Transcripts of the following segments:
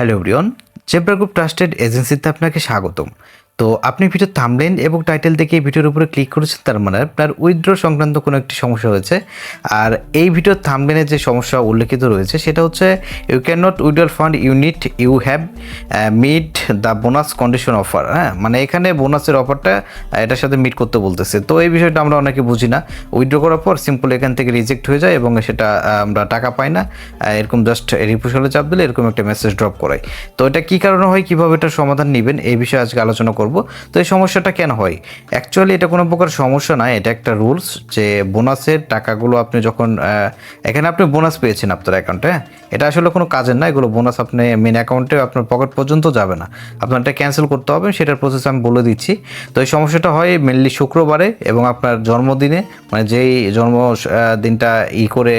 Hello Rion Zebra group trusted এজেন্সিতে আপনাকে স্বাগতম। তো আপনি ভিডিও থামলেন এবং টাইটেল দেখে ভিডিওর উপরে ক্লিক করেছেন, তার মানে আপনার উইথড্র সংক্রান্ত কোনো একটি সমস্যা হয়েছে। আর এই ভিডিওর থামলেনের যে সমস্যা উল্লেখিত রয়েছে, সেটা হচ্ছে you can not withdraw fund until you have meet the bonus condition offer হ্যাঁ? মানে এখানে বোনাসের অফারটা এটার সাথে মিট করতে বলতেছে। তো এই বিষয়টা আমরা অনেকে বুঝি না। উইথড্র করার পর সিম্পল এখান থেকে রিজেক্ট হয়ে যায় এবং সেটা আমরা টাকা পাই না। এরকম জাস্ট রিফ্রেশালে চাপ দিলে এরকম একটা মেসেজ ড্রপ করায়। তো এটা কী কারণে হয়? কীভাবে এটার সমাধান নেবেন? এই বিষয়ে আজকে আলোচনা করব। তো এই সমস্যাটা কেন হয়? অ্যাকচুয়ালি এটা কোনো প্রকার সমস্যা নয় এটা একটা রুলস যে বোনাসের টাকাগুলো আপনি যখন এখানে আপনি বোনাস পেয়েছেন আপনার অ্যাকাউন্টে হ্যাঁ? এটা আসলে কোনো কাজের না, এগুলো বোনাস আপনি মেন অ্যাকাউন্টে আপনার পকেট পর্যন্ত যাবে না। আপনার এটা ক্যান্সেল করতে হবে, সেটার প্রসেস আমি বলে দিচ্ছি। তো এই সমস্যাটা হয় মেনলি শুক্রবারে এবং আপনার জন্মদিনে মানে যেই জন্ম দিনটা ই করে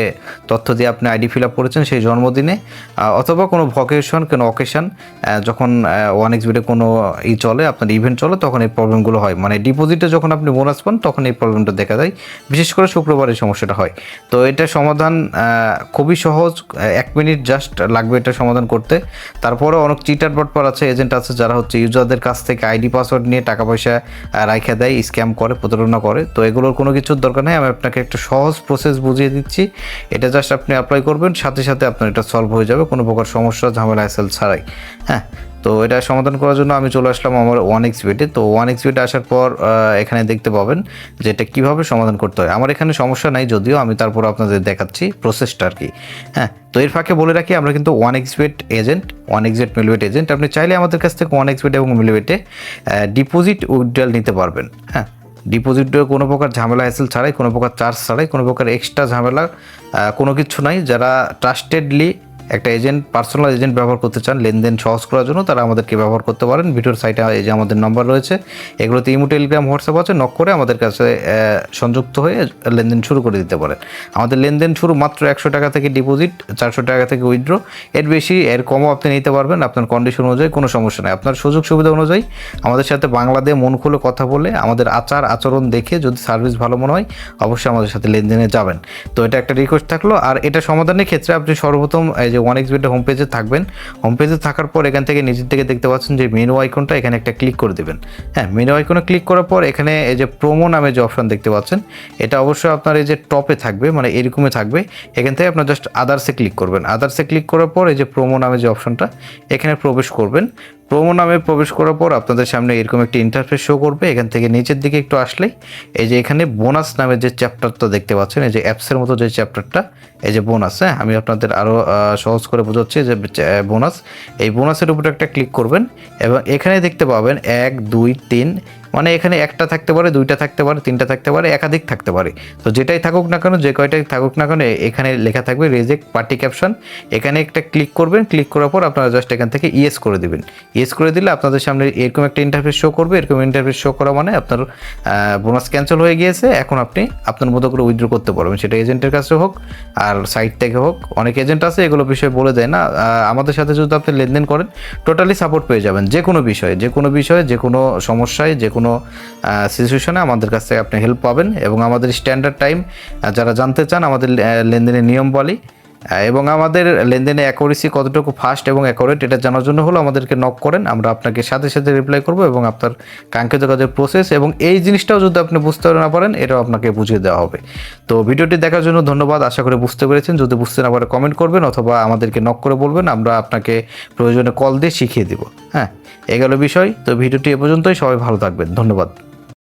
তথ্য দিয়ে আপনি আইডি ফিল আপ করেছেন, সেই জন্মদিনে অথবা কোনো ভকেশন কোনো অকেশন যখন ওয়ান এক্স বিটে কোনো ই চলে, আপনার ইভেন্ট চলে, তখন এই প্রবলেমগুলো হয়। মানে ডিপোজিটে যখন আপনি বোনাস পান, তখন এই প্রবলেমটা দেখা যায় বিশেষ করে শুক্রবার এই সমস্যাটা হয়। তো এটা সমাধান খুবই সহজ। এক মিনিট জাস্ট লাগবে এটা সমাধান করতে। তারপরে অনেক চিটার বটপার আছে এজেন্ট আছে, যারা হচ্ছে ইউজারদের কাছ থেকে আইডি পাসওয়ার্ড নিয়ে টাকা পয়সা রাইখা দেয় স্ক্যাম করে, প্রতারণা করে। তো এগুলোর কোনো কিছুর দরকার নেই। আমি আপনাকে একটা সহজ প্রসেস বুঝিয়ে দিচ্ছি। এটা জাস্ট আপনি অ্যাপ্লাই করবেন, সাথে সাথে আপনার এটা সলভ হয়ে যাবে, কোনো প্রকার সমস্যা, ঝামেলা হ্যাসেল ছাড়াই। হ্যাঁ? তো এটা সমাধান করার জন্য আমি চলে আসলাম আমার ওয়ান এক্স বেটে তো ওয়ান এক্স বেটে আসার পর এখানে দেখতে পাবেন যে এটা কীভাবে সমাধান করতে হয়। আমার এখানে সমস্যা নাই, যদিও আমি তারপর আপনাদের দেখাচ্ছি প্রসেসটা আর কি। হ্যাঁ তো এর ফাঁকে বলে রাখি, আমরা কিন্তু one X bet agent one X bet Melbet agent আপনি চাইলে আমাদের কাছ থেকে ওয়ান এক্স বেট এবং মিলবেটে ডিপোজিট উইথড্রল নিতে পারবেন। হ্যাঁ ডিপোজিট কোনো প্রকার ঝামেলা হ্যাসেল ছাড়াই, কোনো প্রকার চার্জ ছাড়াই, কোনো প্রকার এক্সট্রা ঝামেলা কোনো কিছু নাই। যারা ট্রাস্টেডলি একটা এজেন্ট পার্সোনাল এজেন্ট ব্যবহার করতে চান, লেনদেন সহজ করার জন্য তারা আমাদেরকে ব্যবহার করতে পারেন। ভিডিওর সাইটে এই যে আমাদের নম্বর রয়েছে, এগুলোতে ইমো, টেলিগ্রাম, হোয়াটসঅ্যাপ আছে নক করে আমাদের কাছে সংযুক্ত হয়ে লেনদেন শুরু করে দিতে পারেন। আমাদের লেনদেন শুরু মাত্র একশো টাকা থেকে ডিপোজিট চারশো টাকা থেকে উইথড্র এর বেশি, এর কমও আপনি নিতে পারবেন, আপনার কন্ডিশন অনুযায়ী কোনো সমস্যা নেই। আপনার সুযোগ সুবিধা অনুযায়ী আমাদের সাথে বাংলা দিয়ে মন খুলে কথা বলে, আমাদের আচার, আচরণ দেখে যদি সার্ভিস ভালো মনে হয়, অবশ্যই আমাদের সাথে লেনদেনে যাবেন। তো এটা একটা রিকোয়েস্ট থাকল। আর এটা সমাধানের ক্ষেত্রে আপনি সর্বপ্রথম এই যে ওয়ান এক্স হোম পেজে থাকবেন। হোম পেজে থাকার পর এখান থেকে নিজের থেকে দেখতে পাচ্ছেন যে মেনু আইকনটা এখানে একটা ক্লিক করে দেবেন। হ্যাঁ মেনু আইকনে ক্লিক করার পর এখানে এই যে প্রোমো নামে যে অপশন দেখতে পাচ্ছেন, এটা অবশ্যই আপনার এই যে টপে থাকবে মানে এরকমই থাকবে। এখান থেকে আপনার জাস্ট আদার্সে ক্লিক করবেন। আদার্সে ক্লিক করার পর এই যে প্রোমো নামে যে অপশনটা এখানে প্রবেশ করবেন। প্রোমো নামে প্রবেশ করার পর আপনাদের সামনে এরকম একটি ইন্টারফেস শো করবে। এখান থেকে নিচের দিকে একটু আসলেই এই যে এখানে বোনাস নামের যে চ্যাপ্টারটা দেখতে পাচ্ছেন, এই যে অ্যাপসের মতো যে চ্যাপ্টারটা এই যে বোনাস হ্যাঁ? আমি আপনাদের আরও সহজ করে বোঝাচ্ছি যে বোনাস এই বোনাসের উপরে একটা ক্লিক করবেন এবং এখানে দেখতে পাবেন এক, দুই, তিন মানে এখানে একটা থাকতে পারে, দুইটা থাকতে পারে, তিনটা থাকতে পারে, একাধিক থাকতে পারে। তো যেটাই থাকুক না কেন, যে কয়টাই থাকুক না কেন এখানে লেখা থাকবে রেজেক্ট পার্টি ক্যাপশন এখানে একটা ক্লিক করবেন ক্লিক করার পর আপনারা জাস্ট এখান থেকে ইয়েস করে দেবেন। ইয়েস করে দিলে আপনাদের সামনে এরকম একটা ইন্টারফেস শো করবে। এরকম ইন্টারফেস শো করা মানে আপনার বোনাস ক্যান্সেল হয়ে গিয়েছে। এখন আপনি আপনার মতো করে উইথড্র করতে পারবেন। সেটা এজেন্টের কাছে হোক আর সাইট থেকে হোক, অনেক এজেন্ট আছে, এগুলো বিষয়ে বলে দেয় না। আমাদের সাথে যদি আপনি লেনদেন করেন টোটালি সাপোর্ট পেয়ে যাবেন। যে কোনো বিষয়ে যে কোনো বিষয়ে যে কোনো সমস্যায় যে কোনো সিচুয়েশনে আমাদের কাছ থেকে আপনি হেল্প পাবেন এবং আমাদের স্ট্যান্ডার্ড টাইম যারা জানতে চান আমাদের লেনদেনের নিয়ম বলি এবং আমাদের লেনদেনে অ্যাকোরেসি কতটুকু ফাস্ট এবং অ্যাকোরেট এটা জানার জন্য হলো আমাদেরকে নক করেন। আমরা আপনাকে সাথে সাথে রিপ্লাই করব এবং আপনার কাঙ্ক্ষিত কাজের প্রসেস এবং এই জিনিসটাও যদি আপনি বুঝতে না পারেন, এটাও আপনাকে বুঝিয়ে দেওয়া হবে। তো ভিডিওটি দেখার জন্য ধন্যবাদ। আশা করে বুঝতে পেরেছেন। যদি বুঝতে না পারে কমেন্ট করবেন অথবা আমাদেরকে নক করে বলবেন, আমরা আপনাকে প্রয়োজনে কল দিয়ে শিখিয়ে দিব। হ্যাঁ এ বিষয়। তো ভিডিওটি এ পর্যন্তই। সবাই ভালো থাকবেন। ধন্যবাদ।